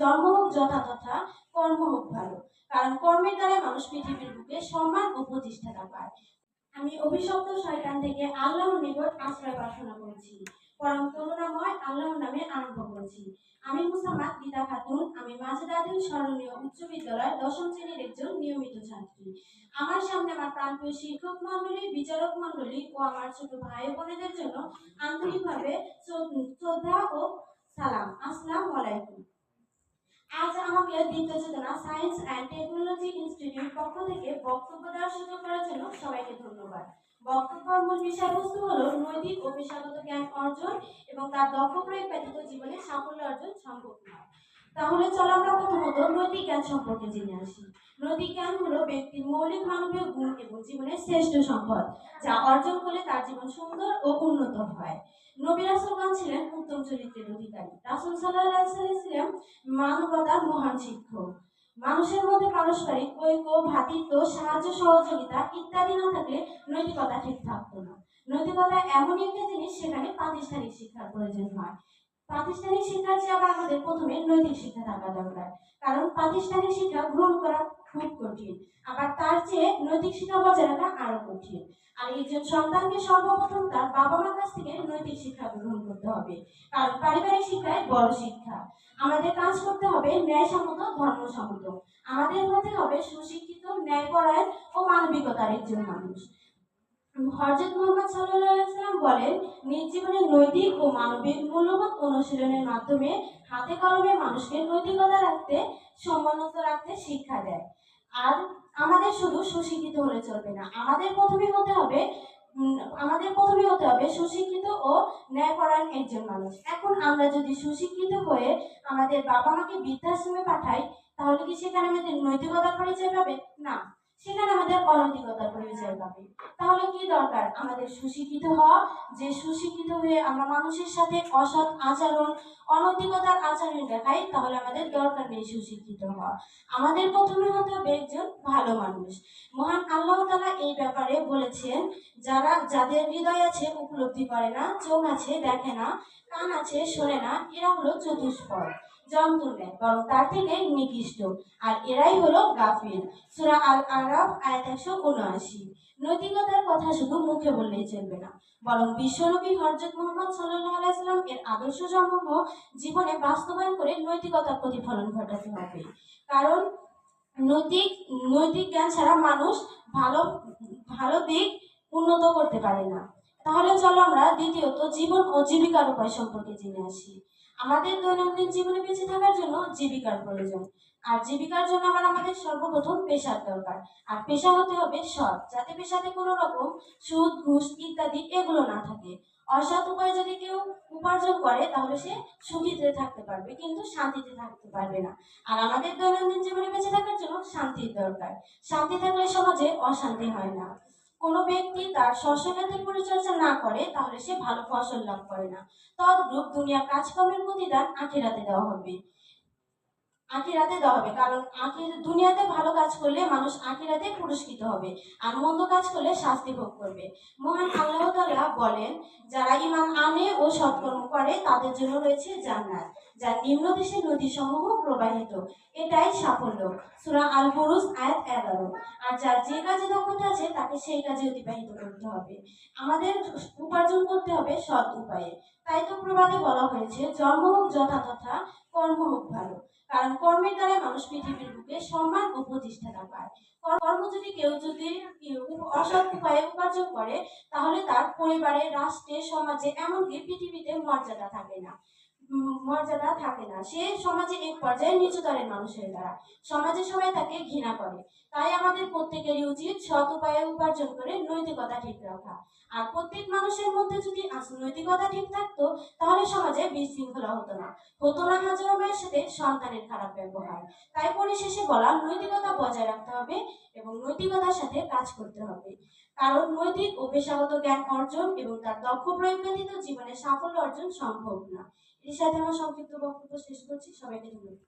জন্ম হোক যথা তথা কর্ম হোক ভালো। কারণ কর্মের দ্বারা মানুষ পৃথিবীর বুকে সম্মান ও প্রতিষ্ঠাতা পায়। আমি অভিশপ্ত শয়তান থেকে আল্লাহর নিকট আশ্রয় প্রার্থনা করেছি। পরম করুণাময় আল্লাহর নামে আরম্ভ করেছি। আমি মুসাম্মাদ গীতা খাতুন, আমি মাজেদাদিন স্মরণীয় উচ্চ বিদ্যালয়ের দশম শ্রেণির একজন নিয়মিত ছাত্রী। আমার সামনে আমার প্রাণপ্রিয় শিক্ষক মন্ডলী বিচারক মন্ডলী ও আমার ছোট ভাই বোনেদের জন্য আন্তরিকভাবে শ্রদ্ধ- শ্রদ্ধা ও সালাম আসসালামু আলাইকুম আমাকে দ্বিতীয় চেতনা সায়েন্স অ্যান্ড টেকনোলজি ইনস্টিটিউট পক্ষ থেকে বক্তব্য দেওয়ার সুযোগ করার জন্য সবাইকে ধন্যবাদ। বক্তব্যের মূল বিষয়বস্তু হলো নৈতিক ও পেশাগত জ্ঞান অর্জন এবং তার দক্ষ প্রয়োগ ব্যতীত জীবনে সাফল্য অর্জন সম্ভব নয়। তাহলে চলো আমরা প্রথমত নৈতিক জ্ঞান সম্পর্কে জেনে আসি। নৈতিক জ্ঞান হলো ব্যক্তির মৌলিক মানবীয় গুণ এবং জীবনের শ্রেষ্ঠ সম্পদ, যা অর্জন করলে তার জীবন সুন্দর ও উন্নত হয়। নবী রাসূলগণ ছিলেন উত্তম চরিত্রের অধিকারী। রাসূল ওয়াসাল্লাম ছিলেন মানবতার মহান শিক্ষক। মানুষের মধ্যে পারস্পরিক ঐক্য ভ্রাতৃত্ব সাহায্য, সহযোগিতা ইত্যাদি না থাকলে নৈতিকতা ঠিক থাকতো না। নৈতিকতা এমনই একটা জিনিস সেখানে প্রাতিষ্ঠানিক শিক্ষার প্রয়োজন হয়। প্রাতিষ্ঠানিক শিক্ষার চেয়ে আবার আমাদের প্রথমে নৈতিক শিক্ষা থাকা দরকার। কারণ প্রাতিষ্ঠানিক শিক্ষা গ্রহণ করা খুব কঠিন। আবার তার চেয়ে নৈতিক শিক্ষা বজায় রাখা আরও কঠিন। একজন সন্তানকে সর্বপ্রথম তার বাবা মার কাছ থেকে নৈতিক শিক্ষা গ্রহণ করতে হবে। কারণ পারিবারিক শিক্ষায় বড় শিক্ষা। আমাদের কাজ করতে হবে ন্যায়সম্মত, ধর্মসম্মত। আমাদের হতে হবে সুশিক্ষিত, ন্যায়পরায়ণ ও মানবিকতার একজন মানুষ। হরজত মোহাম্মদ সাল্লাম বলেন, নিজ জীবনে নৈতিক ও মানবিক মূল্যবোধ অনুশীলনের মাধ্যমে হাতে কলমে মানুষকে নৈতিকতা রাখতে, সম্মানত রাখতে শিক্ষা দেয়। সুশিক্ষিত হলে চলবে না। আমাদের প্রথমে হতে হবে আমাদের প্রথমে হতে হবে সুশিক্ষিত ও ন্যায়পরায়ণ একজন মানুষ। এখন আমরা যদি সুশিক্ষিত হয়ে আমাদের বাবা মাকে বৃদ্ধাশ্রমে পাঠাই, তাহলে কি সেখানে আমাদের নৈতিকতার পরিচয় পাবে? না। সেখানে আমাদের অনৈতিকতার পরিচয় পাবে। তাহলে কি দরকার। আমাদের সুশিক্ষিত হওয়া, যে সুশিক্ষিত হয়ে আমরা মানুষের সাথে অসৎ আচরণ, অনৈতিকতার আচরণ দেখাই, তাহলে আমাদের দরকার নেই সুশিক্ষিত হওয়া। আমাদের প্রথমে হতে হবে একজন ভালো মানুষ। মহান আল্লাহ তাআলা এই ব্যাপারে বলেছেন, যারা, যাদের হৃদয় আছে উপলব্ধি করে না, চোখ আছে দেখে না, কান আছে শোনে না, এরা হলো চতুষ্পদ। জন্তুর ন্যায়, বরং তার থেকে নিকৃষ্ট। আর এরাই হলো গাফিল। সুরা আল আরাফ আয়াত একশো উনআশি। নৈতিকতার কথা শুধু মুখে বললেই চলবে না। বরং বিশ্বনবী হজরত মোহাম্মদ সাল্লাহ আলাইসাল্লাম এর আদর্শ সমূহ জীবনে বাস্তবায়ন করে নৈতিকতার প্রতিফলন ঘটাতে হবে। কারণ নৈতিক নৈতিক জ্ঞান ছাড়া মানুষ ভালো ভালো দিক উন্নত করতে পারে না। তাহলে চলো আমরা দ্বিতীয়ত জীবন ও জীবিকার উপায় সম্পর্কে জেনে আসি। আমাদের দৈনন্দিন জীবনে বেঁচে থাকার জন্য জীবিকার প্রয়োজন। আর জীবিকার জন্য আবার আমাদের সর্বপ্রথম পেশার দরকার। আর পেশা হতে হবে সৎ, যাতে পেশাতে কোনো রকম সুদ, ঘুষ ইত্যাদি এগুলো না থাকে। অসৎ উপায় যদি কেউ উপার্জন করে, তাহলে সে সুখীতে থাকতে পারবে, কিন্তু শান্তিতে থাকতে পারবে না। আর আমাদের দৈনন্দিন জীবনে বেঁচে থাকার জন্য শান্তির দরকার। শান্তি থাকলে সমাজে অশান্তি হয় না। কোনো ব্যক্তি তার শস্যক্ষেত্রের পরিচর্যা না করে, তাহলে সে ভালো ফসল লাভ করে না। তদ্রূপ দুনিয়ার কাজকর্মের প্রতিদান আখিরাতে দেওয়া হবে। আখিরাতে দেওয়া হবে, কারণ আখির দুনিয়াতে ভালো কাজ করলে মানুষ আখিরাতে পুরস্কৃত হবে, আর মন্দ কাজ করলে শাস্তি ভোগ করবে। মহান আল্লাহ বলেন, যারা ইমান আনে ও সৎকর্ম করে, তাদের জন্য রয়েছে জান্নাত। যা নিম্ন দেশের নদী সমূহ প্রবাহিত। এটাই সাফল্য। সুরা আল বুরুজ আয়াত এগারো। আর যার যে কাজে দক্ষতা আছে, তাকে সেই কাজে অতিবাহিত করতে হবে। আমাদের উপার্জন করতে হবে সৎ উপায়ে। তাই তো প্রবাদে বলা হয়েছে, জন্ম হোক যথা তথা, কর্ম হোক ভালো। কারণ কর্মের দ্বারা মানুষ পৃথিবীর বুকে সম্মান ও প্রতিষ্ঠাতা পায়। কর্ম যদি কেউ যদি অসৎ উপায়ে উপার্জন করে, তাহলে তার পরিবারে, রাষ্ট্রে, সমাজে, এমনকি পৃথিবীতে মর্যাদা থাকে না। মর্যাদা থাকে না। সে সমাজে এক পর্যায়ে নিচু দরের মানুষের দ্বারা। সমাজে সবাই তাকে ঘৃণা করে। তাই আমাদের প্রত্যেকেরই উচিত সৎ উপায়ে উপার্জন করে নৈতিকতা ঠিক রাখা। আর প্রত্যেক মানুষের মধ্যে যদি নৈতিকতা ঠিক থাকতো, তাহলে সমাজে বিশৃঙ্খলা হতো না। হতো না হাজারো মায়ের সাথে সন্তানের খারাপ ব্যবহার। তাই পরিশেষে বলা, নৈতিকতা বজায় রাখতে হবে এবং নৈতিকতার সাথে কাজ করতে হবে। কারণ নৈতিক ও পেশাগত জ্ঞান অর্জন এবং তার দক্ষ প্রয়োগ ব্যতীত জীবনে সাফল্য অর্জন সম্ভব না। এর সাথে আমার সংক্ষিপ্ত বক্তব্য শেষ করছি। সবাইকে ধন্যবাদ।